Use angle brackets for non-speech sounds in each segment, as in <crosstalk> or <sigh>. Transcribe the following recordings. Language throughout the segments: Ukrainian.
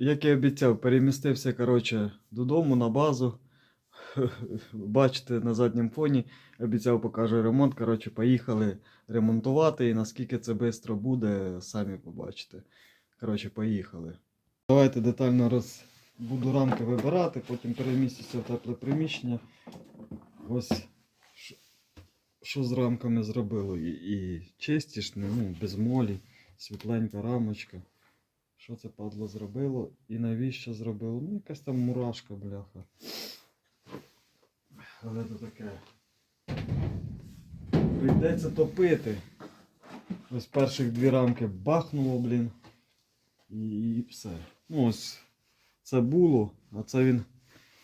як і обіцяв, перемістився коротше, додому на базу. <laughs> Бачите, на задньому фоні обіцяв покаже ремонт. Коротше, поїхали ремонтувати. І наскільки це швидко буде, самі побачите. Коротше, поїхали. Давайте детально роз... буду рамки вибирати, потім перемістюся в тепле приміщення. Ось що- з рамками зробило. І, і чистішне, ну, без молі, світленька рамочка. Що це падло зробило? І навіщо зробило? Ну, якась там мурашка, бляха. Але то таке. Прийдеться топити. Ось перших дві рамки бахнуло, блін. І, і все. Ну ось це було, а це він,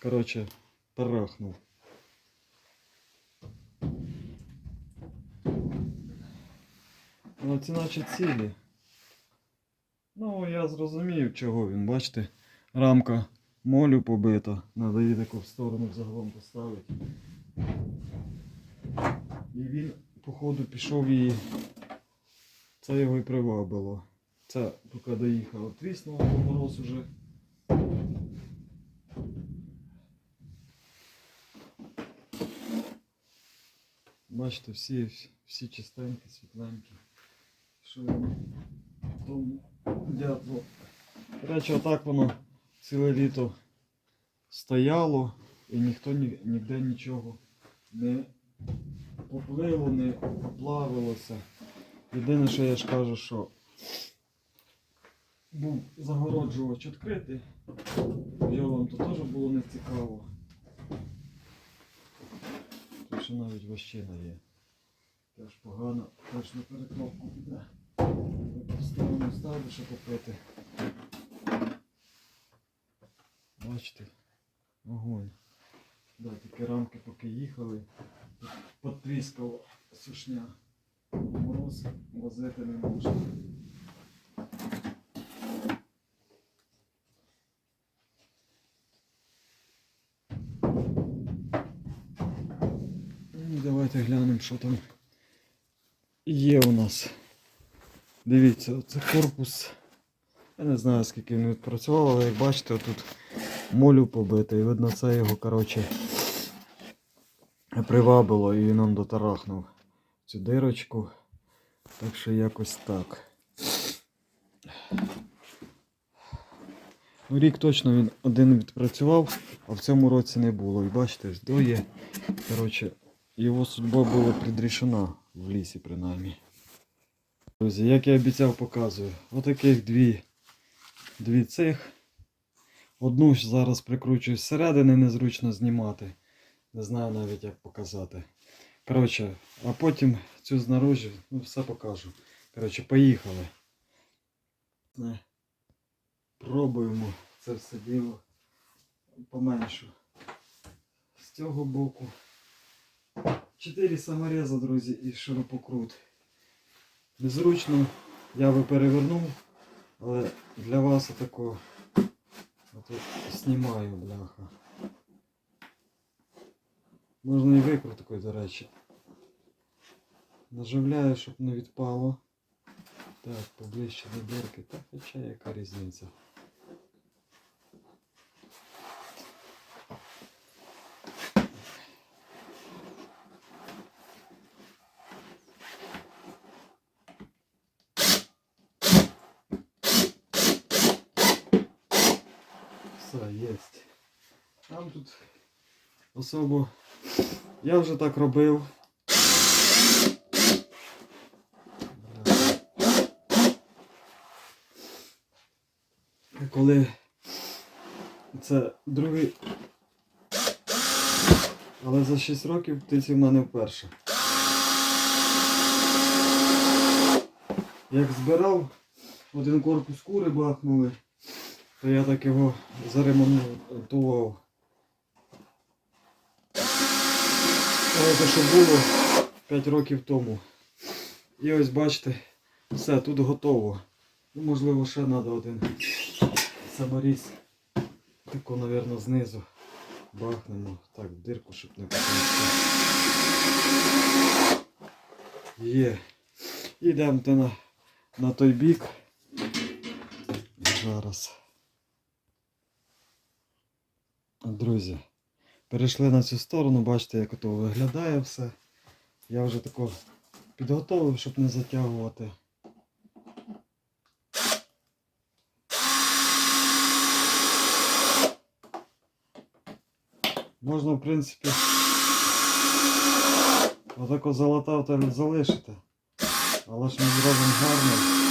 коротше, перехнув. Ну, ці наче цілі. Ну, я зрозумів, чого він, бачите, рамка молю побита. Надо її таку в сторону загалом поставити. І він, походу, пішов її. Це його і привабило. Це поки доїхав, тріснуло, бо уже. Бачите, всі, всі чистенькі, світленькі. Що в тому дятло. Речі, отак воно ціле літо стояло і ніхто ні, ніде нічого не поплило, не поплавилося. Єдине, що я ж кажу, що був загороджувач відкритий. Його вам то теж було не цікаво. Тут ще навіть ващина є. Теж погано, теж на перекопку піде. Поставимо ставлю, щоб попити. Бачите, огонь. Да, тільки рамки поки їхали, потріскало сушня. Мороз возити не можна. Ну, Давайте глянемо, що там є у нас. Дивіться, це корпус. Я не знаю скільки він відпрацював, але як бачите, тут молю побитий. Видно, це його, коротше, привабило і він нам дотарахнув цю дирочку. Так що якось так. Ну, рік точно він один відпрацював, а в цьому році не було. І бачите, ось доє. Коротше, його судьба була предрішена в лісі, принаймні. Друзі, як я обіцяв, показую. Отаких дві, дві цих. Одну ж зараз прикручую зсередини, незручно знімати. Не знаю навіть як показати. Коротше, а потім цю знаружі, ну все покажу. Коротше, поїхали. Пробуємо це все діло поменшу. З цього боку. Чотири самореза, друзі, і ширококрут. Незручно, я би перевернув, але для вас отако от знімаю, бляха. Можна і викруткою, до речі. Наживляю, щоб не відпало. Так, поближче до дірки. Та хоча яка різниця. Все, єсть. Там тут особо. Я вже так робив. Коли це другий. Але за 6 років птиці в мене вперше. Як збирав, один корпус кури бахнули, то я так його заремонтував. Але це що було 5 років тому. І ось бачите, все, тут готово. Ну, можливо, ще треба один саморіз. Тако, мабуть, знизу бахнемо. Так, в дирку, щоб не потягнути. Є. Йдемо на, на той бік. Зараз. Друзі, перейшли на цю сторону, бачите, як ото виглядає все. Я вже тако підготовив, щоб не затягувати. Можна, в принципі, отако залатав та залишити. Але ж ми зробимо гарно.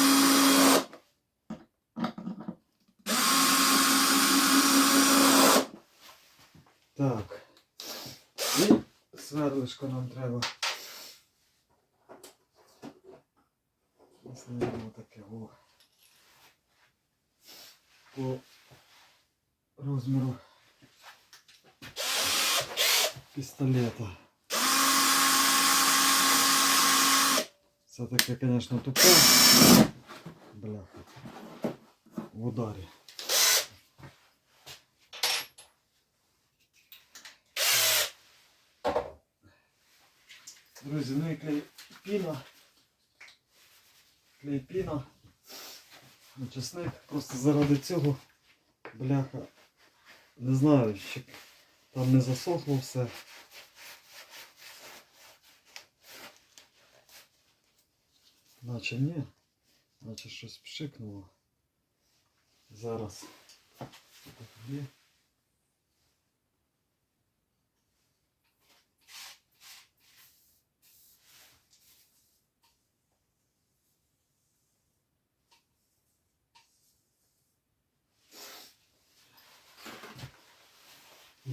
І сверлишко нам треба. Знімемо таке о. По розміру пістолета. Це таке, звісно, тупе. Бляха. В ударі. Друзі, ну і клей піна. Клей. Ну, Чесник. Просто заради цього бляха. Не знаю, щоб там не засохло все. Наче ні. Наче щось пшикнуло. Зараз. Є.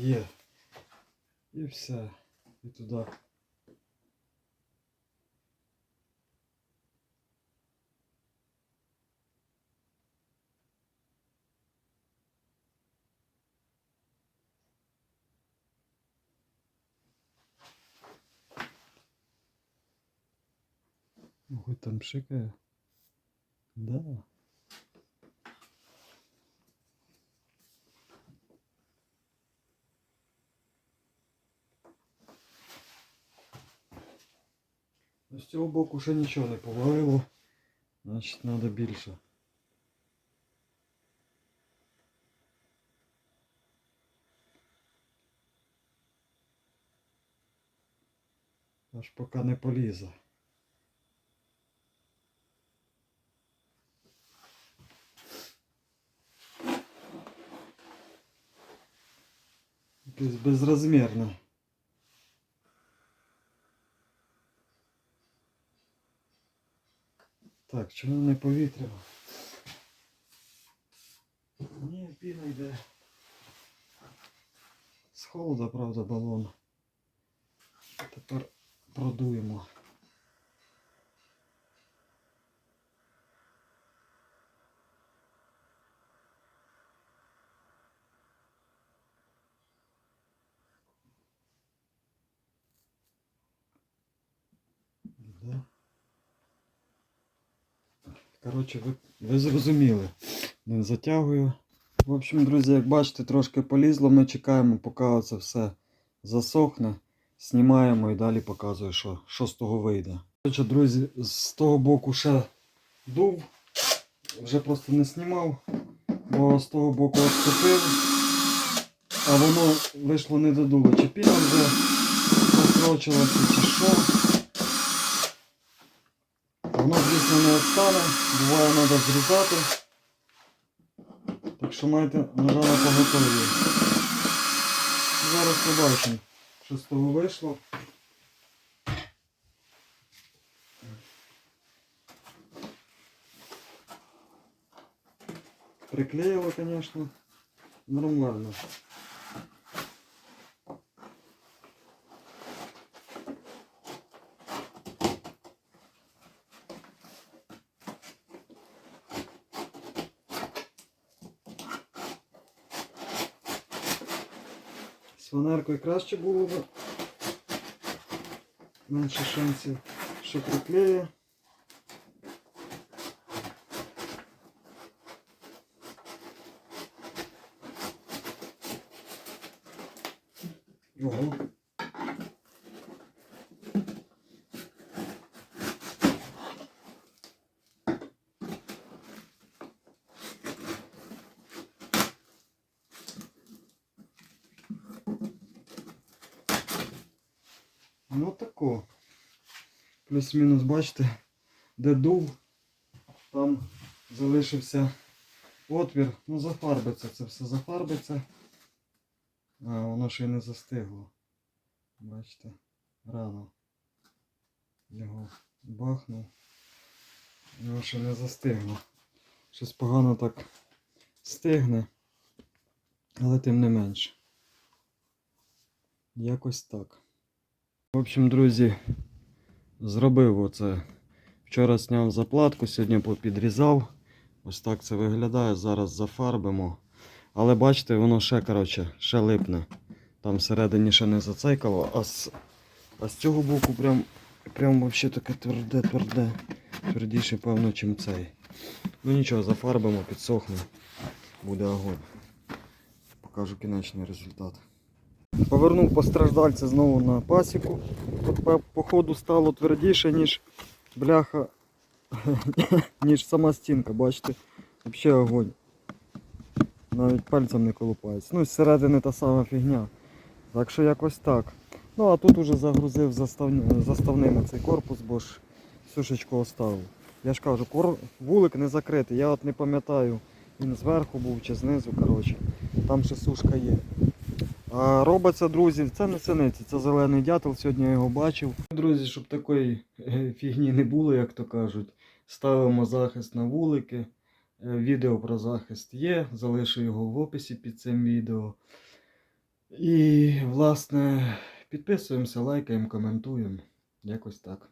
Є. І все. І туди. Ну, Хоть там пшикає. Да. Ну, З цього боку ще нічого не повалило. Значить треба більше. Аж поки не полізе. Якесь Так, чому не повітря? Ні, піна йде. З холода, правда, балон. Тепер продуємо. Да. Коротше, ви, ви зрозуміли. Не затягую. В общем, друзі, як бачите, трошки полізло. Ми чекаємо, поки це все засохне. Знімаємо і далі показую, що, що з того вийде. Коротше, друзі, з того боку ще дув. Вже просто не знімав, бо з того боку відступив. А воно вийшло не додуло. Чи піна вже просрочилася, чи що. Воно, звісно, не відстане, буває треба зрізати. Так що майте ножа на поготові. Зараз побачимо, що з того вийшло. Приклеїло, звісно, нормально. Фанеркою краще було б. Менше шансів, що приклеє. Ого. Ну тако. Плюс-мінус, бачите, де дув, там залишився отвір. Ну, зафарбиться, це все зафарбиться. А, воно ще й не застигло. Бачите, рано. Його бахнув. Його ще не застигло. Щось погано так стигне. Але тим не менше. Якось так. В общем, друзі, зробив оце. Вчора зняв заплатку, сьогодні попідрізав. Ось так це виглядає. Зараз зафарбимо. Але бачите, воно ще, коротше, ще липне. Там всередині ще не зацейкало, а з, а з цього боку прям, прям вообще таке тверде, тверде. Твердіше, певно, чим цей. Ну нічого, зафарбимо, підсохне. Буде огонь. Покажу кінечний результат. Повернув постраждальця знову на пасіку. Тут походу стало твердіше, ніж бляха, <laughs> ніж сама стінка, бачите? Взагалі огонь. Навіть пальцем не колупається. Ну, зсередини та сама фігня. Так що якось так. Ну а тут уже загрузив заставні, заставними цей корпус, бо ж сушечку оставив. Я ж кажу, кор... вулик не закритий. Я от не пам'ятаю, він зверху був чи знизу, коротше. Там ще сушка є. Робиться, друзі, це не синиці, це зелений дятел, сьогодні я його бачив. Друзі, щоб такої е, фігні не було, як то кажуть, ставимо захист на вулики. Е, Відео про захист є, залишу його в описі під цим відео. І, власне, підписуємося, лайкаємо, коментуємо. Якось так.